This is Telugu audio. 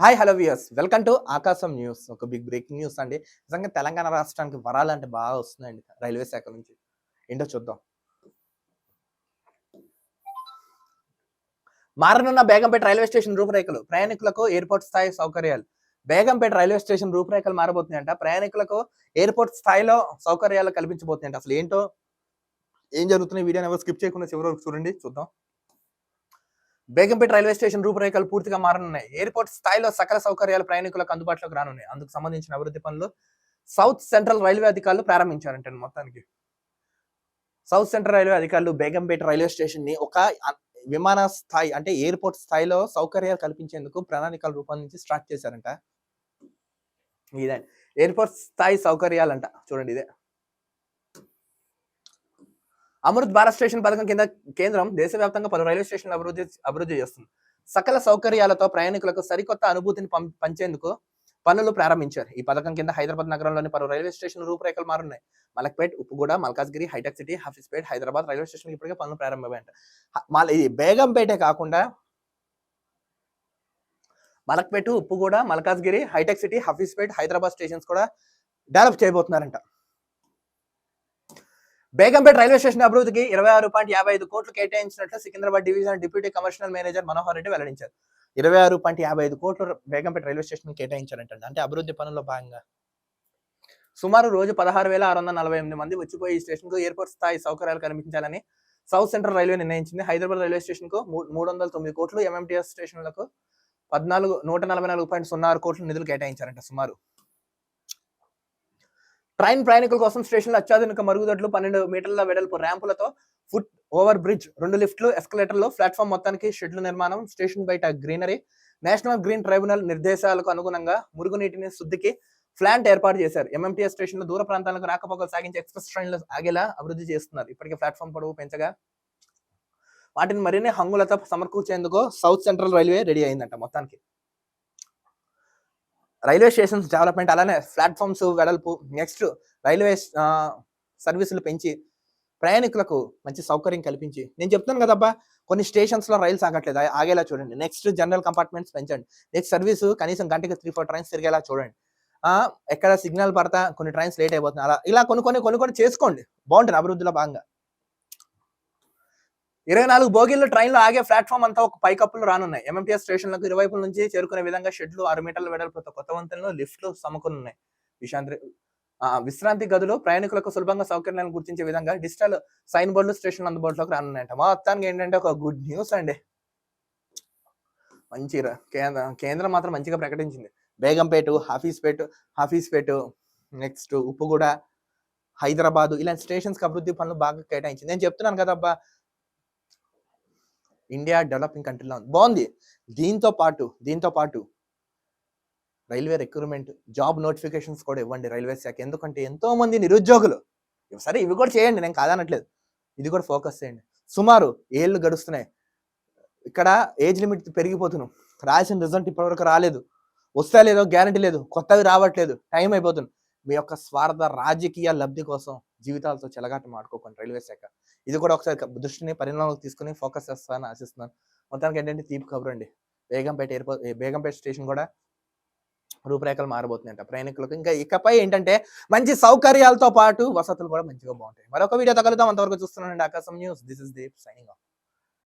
Hi hello viewers welcome to Akasam news. ఒక బిగ్ బ్రేకింగ్ న్యూస్ అండి. నిజంగా తెలంగాణ రాష్ట్రానికి వరాలంటే బాగా వస్తున్నాయండి రైల్వే శాఖ నుంచి. ఏంటో చూద్దాం. మారనున్న బేగంపేట రైల్వే స్టేషన్ రూపురేఖలు ప్రయాణికులకు ఎయిర్పోర్ట్ స్థాయి సౌకర్యాలు. బేగంపేట రైల్వే స్టేషన్ రూపురేఖలు మారబోతున్నాయంట. ప్రయాణికులకు ఎయిర్పోర్ట్ స్థాయిలో సౌకర్యాలు కల్పించబోతున్నాయంట. అసలు ఏంటో ఏం జరుగుతున్నాయి వీడియోని ఎవరు స్కిప్ చేయకుండా చివరి వరకు చూడండి చూద్దాం. బేగంపేట రైల్వే స్టేషన్ రూపురేఖలు పూర్తిగా మారనున్నాయి. ఎయిర్పోర్ట్ స్థాయిలో సకల సౌకర్యాలు ప్రయాణికులకు అందుబాటులోకి రానున్నాయి. అందుకు సంబంధించిన అభివృద్ధి పనులు సౌత్ సెంట్రల్ రైల్వే అధికారులు ప్రారంభించారంట మొత్తానికి. సౌత్ సెంట్రల్ రైల్వే అధికారులు బేగంపేట రైల్వే స్టేషన్ని ఒక విమాన స్థాయి అంటే ఎయిర్పోర్ట్ స్థాయిలో సౌకర్యాలు కల్పించేందుకు ప్రణాళికలు రూపొందించి స్టార్ట్ చేశారంట. ఇదే. ఎయిర్పోర్ట్ స్థాయి సౌకర్యాలంట. చూడండి ఇదే. అమృత్ భారత్ స్టేషన్ పథకం కింద కేంద్రం దేశవ్యాప్తంగా పలు రైల్వే స్టేషన్లు అభివృద్ధి అభివృద్ధి చేస్తుంది. సకల సౌకర్యాలతో ప్రయాణికులకు సరికొత్త అనుభూతిని పం- పంచేందుకు పనులు ప్రారంభించారు. ఈ పథకం కింద హైదరాబాద్ నగరంలోని పలు రైల్వే స్టేషన్లు రూపురేఖలు మారున్నాయి. Malakpet Uppuguda Malkajgiri hitech city Hafeezpet Hyderabad railway station ఇప్పటికే పనులు ప్రారంభమయ్యాయంట. మళ్ళీ ఇది బేగంపేటే కాకుండా Malakpet Uppuguda Malkajgiri hitech city Hafeezpet Hyderabad stations కూడా డెవలప్ చేయబోతున్నారంట. బేగంపేట రైల్వే స్టేషన్ అభివృద్ధికి ఇరవై ఆరు పాయింట్ యాభై ఐదు కోట్లు కేటాయించినట్లు Secunderabad division deputy commercial manager Manohar Reddy వెల్లడించారు. ఇరవై ఆరు పాయింట్ యాభై ఐదు కోట్లు బేగంపేట రైల్వే స్టేషన్ కేటాయించారంట అంటే అభివృద్ధి పనుల్లో భాగంగా. సుమారు రోజు పదహారు వేల ఆరు వందల నలభై ఎనిమిది మంది వచ్చిపోయి ఈ స్టేషన్కు ఎయిర్పోర్ట్ స్థాయి సౌకర్యాలు కల్పించాలని సౌత్ సెంట్రల్ రైల్వే నిర్ణయించింది. హైదరాబాద్ రైల్వే స్టేషన్కు మూడు వందల తొమ్మిది కోట్లు ఎంఎంటీఎస్ స్టేషన్లకు పద్నాలుగు నూట నలభై నాలుగు పాయింట్ సున్నా ఆరు కోట్లు నిధులు కేటాయించారంట సుమారు. ట్రైన్ ప్రయాణికుల కోసం స్టేషన్లో అత్యాధునిక మరుగుదొడ్లు పన్నెండు మీటర్ల వెడల్పు ర్యాంపులతో ఫుట్ ఓవర్ బ్రిడ్జ్ రెండు లిఫ్ట్లు ఎస్కలేటర్లు ప్లాట్ఫామ్ మొత్తానికి షెడ్ల నిర్మాణం స్టేషన్ బయట గ్రీనరీ నేషనల్ గ్రీన్ ట్రైబ్యునల్ నిర్దేశాలకు అనుగుణంగా మురుగునీటిని శుద్ధికి ప్లాంట్ ఏర్పాటు చేశారు. ఎంఎంటీఎస్ స్టేషన్లో దూర ప్రాంతాలకు రాకపోకలు సాగించే ఎక్స్ప్రెస్ ట్రైన్లు ఆగేలా అభివృద్ధి చేస్తున్నారు. ఇప్పటికే ప్లాట్ఫామ్ పొడవు పెంచగా వాటిని మరిన్ని హంగులతో సమకూర్చేందుకు సౌత్ సెంట్రల్ రైల్వే రెడీ అయిందంట మొత్తానికి. రైల్వే స్టేషన్స్ డెవలప్మెంట్ అలానే ప్లాట్ఫామ్స్ వెడల్పు నెక్స్ట్ రైల్వే సర్వీసులు పెంచి ప్రయాణికులకు మంచి సౌకర్యం కల్పించి. నేను చెప్తాను కదబ్బా కొన్ని స్టేషన్స్లో రైల్స్ రైలు సాగట్లేదు ఆగేలా చూడండి. నెక్స్ట్ జనరల్ కంపార్ట్మెంట్స్ పెంచండి. నెక్స్ట్ సర్వీస్ కనీసం గంటకి త్రీ ఫోర్ ట్రైన్స్ తిరిగేలా చూడండి. ఎక్కడ సిగ్నల్ పడతా కొన్ని ట్రైన్స్ లేట్ అయిపోతున్నాయి అలా ఇలా కొన్ని కొన్ని కొన్ని కొన్ని చేసుకోండి. బాగుంటుంది అభివృద్ధిలో భాగంగా. ఇరవై నాలుగు బోగిల్లో ట్రైన్లో ఆగే ప్లాట్ఫామ్ అంతా ఒక పైకప్పులు రానున్నాయి. ఎంఎంటీఎస్ స్టేషన్లకు ఇరువైపుల నుంచి చేరుకునే విధంగా షెడ్లు ఆరు మీటర్ల వెడల్పుతో కొత్త వంతెనలు లిఫ్ట్లు సమకూరున్నాయి విశాంతి ఆ, విశ్రాంతి గదులు ప్రయాణికులకు సులభంగా సౌకర్యాలను గుర్తించే విధంగా డిజిటల్ సైన్ బోర్డులు స్టేషన్ అందుబాటులోకి రానున్నాయంట. మొత్తానికి ఏంటంటే ఒక గుడ్ న్యూస్ అండి. మంచి కేంద్రం మాత్రం మంచిగా ప్రకటించింది. బేగంపేట హఫీస్పేట హఫీస్పేట నెక్స్ట్ ఉప్పుగూడ హైదరాబాద్ ఇలాంటి స్టేషన్స్కి అభివృద్ధి పనులు బాగా కేటాయించింది. నేను చెప్తున్నాను కదా అబ్బా ఇండియా డెవలపింగ్ కంట్రీలో ఉంది. బాగుంది. దీంతో పాటు దీంతో పాటు రైల్వే రిక్రూట్మెంట్ జాబ్ నోటిఫికేషన్స్ కూడా ఇవ్వండి రైల్వే శాఖ. ఎందుకంటే ఎంతోమంది నిరుద్యోగులు సరే ఇవి కూడా చేయండి నేను కాదనట్లేదు. ఇది కూడా ఫోకస్ చేయండి. సుమారు ఏళ్ళు గడుస్తున్నాయి. ఇక్కడ ఏజ్ లిమిట్ పెరిగిపోతున్నాం. రాసిన రిజల్ట్ ఇప్పటివరకు రాలేదు. వస్తా లేదో గ్యారంటీ లేదు. కొత్తవి రావట్లేదు. టైం అయిపోతుంది. మీ యొక్క స్వార్థ రాజకీయ లబ్ధి కోసం జీవితాలతో చెలగాటం ఆడుకోకండి రైల్వే శాఖ. ఇది కూడా ఒకసారి దృష్టిని పరిణామాలకు తీసుకుని ఫోకస్ చేస్తానని ఆశిస్తున్నాను. మొత్తానికి ఏంటంటే తీపి కబురు అండి. బేగంపేట ఎయిర్పోర్ట్ బేగంపేట స్టేషన్ కూడా రూపురేఖలు మారబోతున్నాయంట ప్రయాణికులకు. ఇంకా ఇకపై ఏంటంటే మంచి సౌకర్యాలతో పాటు వసతులు కూడా మంచిగా బాగుంటాయి. మరొక వీడియో తగలుతాం అంతవరకు చూస్తున్నానండి Akasam news. This is Deep signing off.